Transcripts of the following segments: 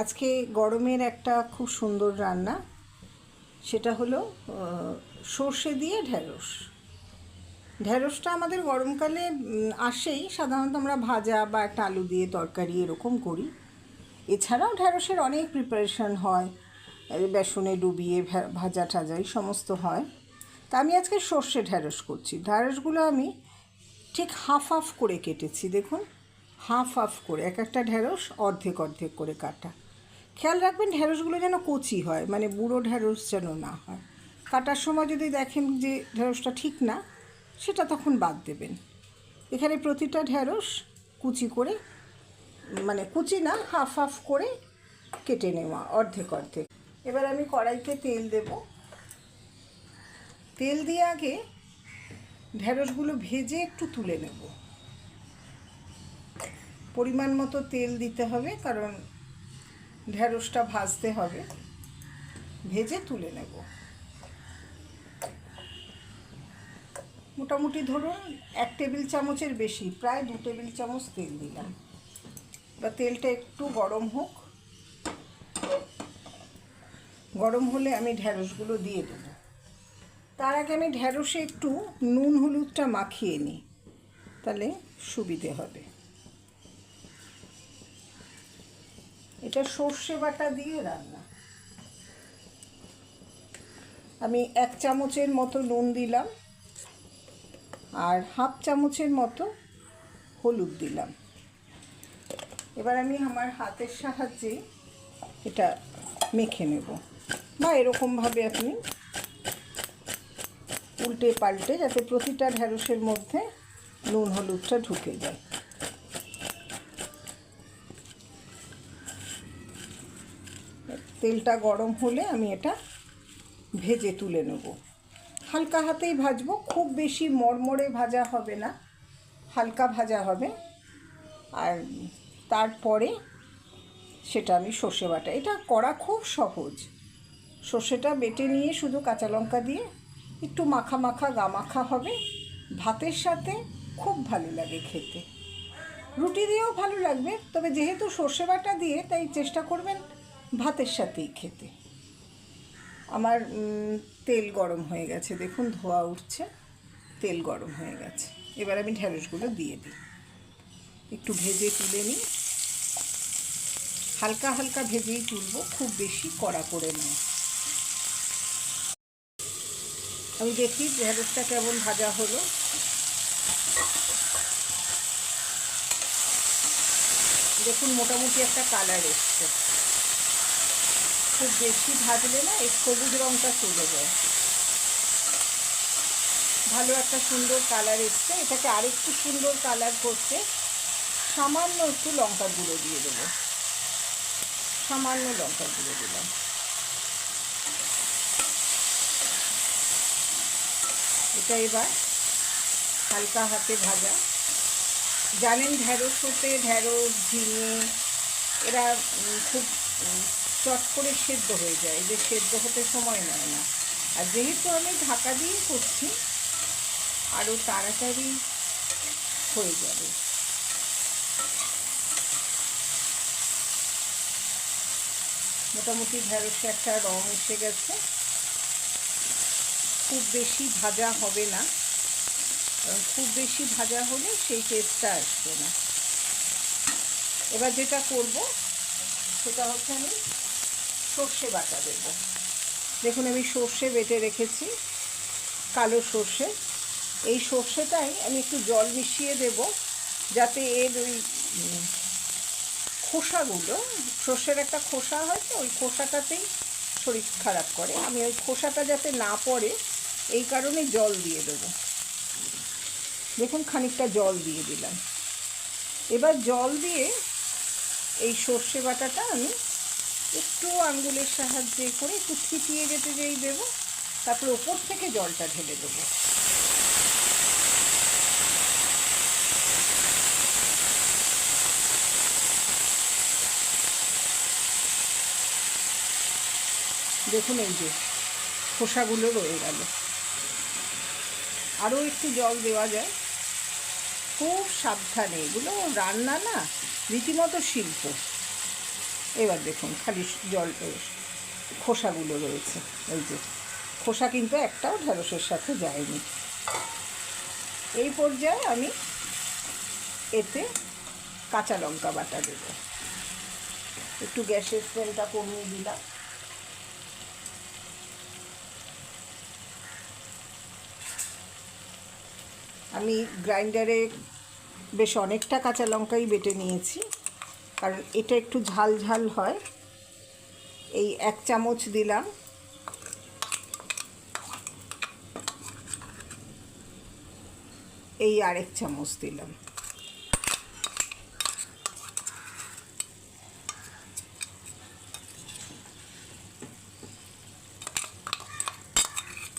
আজকে গরমের একটা খুব সুন্দর রান্না। সেটা হলো সর্ষে দিয়ে ঢ্যাঁড়স ঢ্যাঁড়সটা আমাদের গরমকালে আসেই। সাধারণত আমরা ভাজা বা একটা আলু দিয়ে তরকারি এরকম করি। এছাড়াও ঢ্যাঁড়সের অনেক প্রিপারেশন হয়। বেসনে ডুবিয়ে ভাজা টাজা এই সমস্ত হয়। তা আমি আজকে সর্ষে ঢ্যাঁড়স করছি। ঢ্যাঁড়সগুলো আমি ঠিক হাফ হাফ করে কেটেছি। দেখুন হাফ হাফ করে। এক একটা ঢ্যাঁড়স অর্ধেক অর্ধেক করে কাটা। খেয়াল রাখবেন ঢ্যাঁড়সগুলো যেন কচি হয় মানে বুড়ো ঢ্যাঁড়স যেন না হয়। কাটার সময় যদি দেখেন যে ঢ্যাঁড়সটা ঠিক না, সেটা তখন বাদ দেবেন। এখানে প্রতিটা ঢ্যাঁড়স কুচি করে মানে কুচি না, হাফ হাফ করে কেটে নেওয়া, অর্ধেক অর্ধেক। এবার আমি কড়াইতে তেল দেব। তেল দিয়ে আগে ঢ্যাঁড়সগুলো ভেজে একটু তুলে নেব। পরিমাণ মতো তেল দিতে হবে, কারণ ঢ্যাঁড়সটা ভাজতে হবে। ভেজে তুলে নেব। মোটামুটি ধরুন এক টেবিল চামচের বেশি, প্রায় দু টেবিল চামচ তেল দিলাম। বা তেলটা একটু গরম হোক। গরম হলে আমি ঢ্যাঁড়সগুলো দিয়ে দেবো। তার আগে আমি ঢ্যাঁড়সে একটু নুন হলুদটা মাখিয়ে নিই, তাহলে সুবিধে হবে। এটা সর্ষে বাটা দিয়ে রান্না। আমি এক চামচের মতো নুন দিলাম আর হাফ চামচের মতো হলুদ দিলাম। এবার আমি আমার হাতের সাহায্যে এটা মেখে নেব বা এরকমভাবে আপনি উল্টে পাল্টে যাতে প্রতিটা ঢ্যাঁড়সের মধ্যে নুন হলুদটা ঢুকে যায়। তেলটা গরম হলে আমি এটা ভেজে তুলে নেব। হালকা হাতেই ভাজবো, খুব বেশি মরমরে ভাজা হবে না, হালকা ভাজা হবে। আর তারপরে সেটা আমি সর্ষে বাটা, এটা করা খুব সহজ। সর্ষেটা বেটে নিয়ে শুধু কাঁচা লঙ্কা দিয়ে একটু মাখা মাখা গা মাখা হবে। ভাতের সাথে খুব ভালো লাগে খেতে। রুটি দিয়েও ভালো লাগবে, তবে যেহেতু সর্ষে বাটা দিয়ে তাই চেষ্টা করবেন ভাতের সাথেই খেতে। আমার তেল গরম হয়ে গেছে। দেখুন, ধোয়া উঠছে, তেল গরম হয়ে গেছে। এবার আমি ঢ্যাঁড়সগুলো দিয়ে দিই। একটু ভেজে তুলে নিই। হালকা হালকা ভেজেই তুলবো, খুব বেশি কড়া করে নয়। আমি দেখি ঢ্যাঁড়সটা কেমন ভাজা হলো। দেখুন, মোটামুটি একটা কালার এসছে। খুব বেশি ভাজলে না এই সবুজ রঙটা চলে যায়। ভালো একটা সুন্দর কালার এসছে। এটাকে আরেকটু সুন্দর কালার করতে সামান্য একটু লঙ্কা গুঁড়ো দিয়ে দেবো। সামান্য লঙ্কা গুঁড়ো দিলাম। এটা এবার হালকা হাতে ভাজা। জানেন ঢ্যাঁড়স হতে ঢ্যাঁড়স ঝিঙে, এরা খুব চট করে সেদ্ধ হয়ে যায়। এদের সেদ্ধ হতে সময় নেয় না। আর যেহেতু আমি ঢাকা দিয়ে করছি, আরও তাড়াতাড়ি হয়ে যাবে। মোটামুটি ঢ্যাঁড়সে একটা রং এসে গেছে। খুব বেশি ভাজা হবে না। খুব বেশি ভাজা হলে সেই টেস্টটা আসবে না। এবার যেটা করব, সেটা হচ্ছে আমি সর্ষে বাটা দেব। দেখুন, আমি সর্ষে বেটে রেখেছি, কালো সর্ষে। এই সর্ষেটাই আমি একটু জল মিশিয়ে দেব, যাতে এর ওই খোসাগুলো, সর্ষের একটা খোসা হয় তো, ওই খোসাটাতেই শরীর খারাপ করে। আমি ওই খোসাটা যাতে না পড়ে, এই কারণে জল দিয়ে দেবো। দেখুন, খানিকটা জল দিয়ে দিলাম। এবার জল দিয়ে এই সর্ষে বাটাটা আমি একটু আঙ্গুলের সাহায্যে করে একটু ছিটিয়ে যেতে যেই দেবো, তারপর ওপর থেকে জলটা ঢেলে দেবো। দেখুন এই যে খোসাগুলো রয়ে গেল। আরও একটু জল দেওয়া যায়। খুব সাবধানে, এগুলো রান্না না রীতিমতো শিল্প। এবার দেখুন খালি জল খোসাগুলো রয়েছে, এই যে। খোসা কিন্তু একটাও ঢেঁড়সের সাথে যায়নি। এই পর্যায়ে আমি এতে কাঁচা লঙ্কা বাটা দেব। একটু গ্যাসের ফ্লেমটা কমিয়ে দিলাম। আমি গ্রাইন্ডারে বেশ অনেকটা কাঁচা লঙ্কাই বেটে নিয়েছি। কারণ এটা একটু ঝাল ঝাল হয়। এই এক চামচ দিলাম। এই আরেক চামচ দিলাম।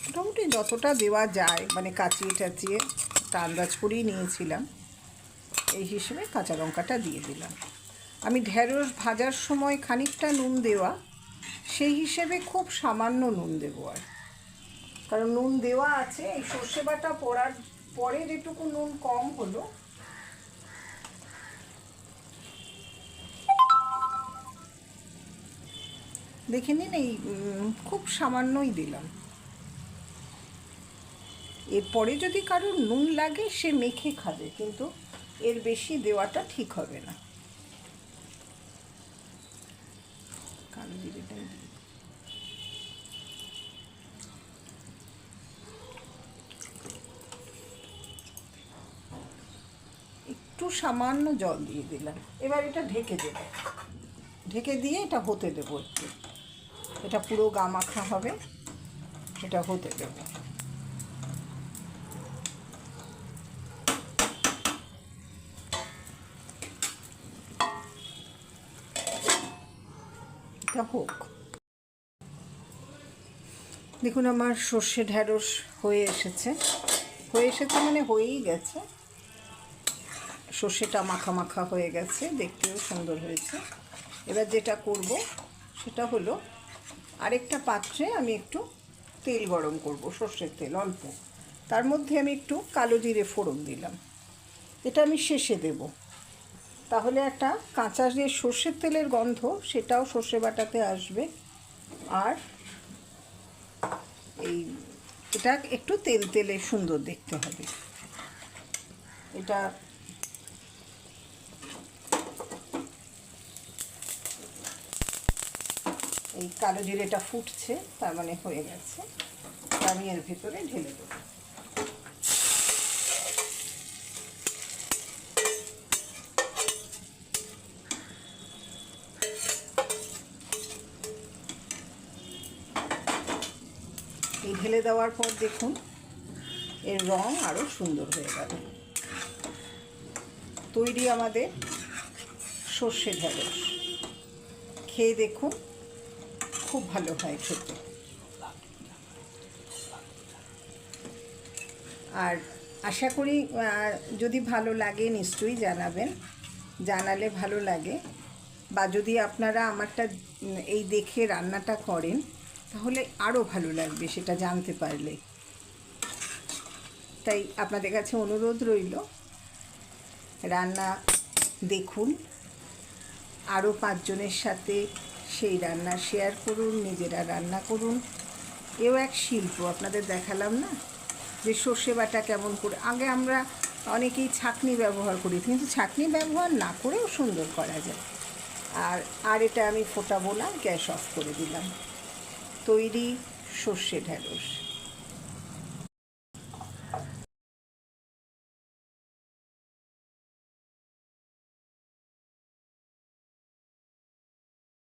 মোটামুটি যতটা দেওয়া যায় মানে কাচিয়ে টাচিয়ে তা আন্দাজ করেই নিয়েছিলাম। এই হিসেবে কাঁচা লঙ্কাটা দিয়ে দিলাম। আমি ঢেঁড়স ভাজার সময় খানিকটা নুন দেওয়া, সেই হিসেবে খুব সামান্য নুন দেবো আর। কারণ নুন দেওয়া আছে, এই সর্ষে বাটা পড়ার পরে যেটুকু নুন কম হলো। দেখে নিন এই খুব সামান্যই দিলাম। এরপরে যদি কারোর নুন লাগে, সে মেখে খাবে, কিন্তু এর বেশি দেওয়াটা ঠিক হবে না কালো জিরেটাই দিই। একটু সামান্য জল দিয়ে দিলাম। এবার এটা ঢেকে দেব। ঢেকে দিয়ে এটা হতে দেবো একটু। এটা পুরো গা মাখা হবে। এটা হতে দেবো। এটা হোক। দেখুন, আমার সর্ষে ঢ্যাঁড়স হয়ে এসেছে। হয়ে এসেছে মানে হয়েই গেছে। সর্ষেটা মাখা মাখা হয়ে গেছে, দেখতেও সুন্দর হয়েছে। এবার যেটা করব, সেটা হলো আরেকটা পাত্রে আমি একটু তেল গরম করব, সর্ষের তেল অল্প। তার মধ্যে আমি একটু কালো জিরে ফোড়ন দিলাম। এটা আমি শেষে দেবো। তাহলে একটা কাঁচা যে সর্ষের তেলের গন্ধ, সেটাও সর্ষে বাটাতে আসবে। আর এই এটা একটু তেল তেলে সুন্দর দেখতে হবে। এটা এই কালো জিরেটা ফুটছে, তার মানে হয়ে গেছে। আমি এর ভেতরে ঢেলে দেবো এই ঢেলে দেওয়ার পর দেখুন, এর রং আরও সুন্দর হয়ে গেল। তৈরি আমাদের সর্ষে ঢেঁড়স। খেয়ে দেখুন, খুব ভালো হয় খেতে। আর আশা করি যদি ভালো লাগে নিশ্চয়ই জানাবেন। জানালে ভালো লাগে। বা যদি আপনারা আমারটা এই দেখে রান্নাটা করেন তাহলে আরও ভালো লাগবে সেটা জানতে পারলে। তাই আপনাদের কাছে অনুরোধ রইল, রান্না দেখুন আরও পাঁচজনের সাথে সেই রান্না শেয়ার করুন, নিজেরা রান্না করুন। এও এক শিল্প, আপনাদের দেখালাম না? যে সর্ষে বাটা কেমন করে, আগে আমরা অনেকেই ছাঁকনি ব্যবহার করি, কিন্তু ছাঁকনি ব্যবহার না করেও সুন্দর করা যায়। আর আর এটা আমি ফোটাবো না গ্যাস অফ করে দিলাম। তৈরি সর্ষে ঢ্যাঁড়স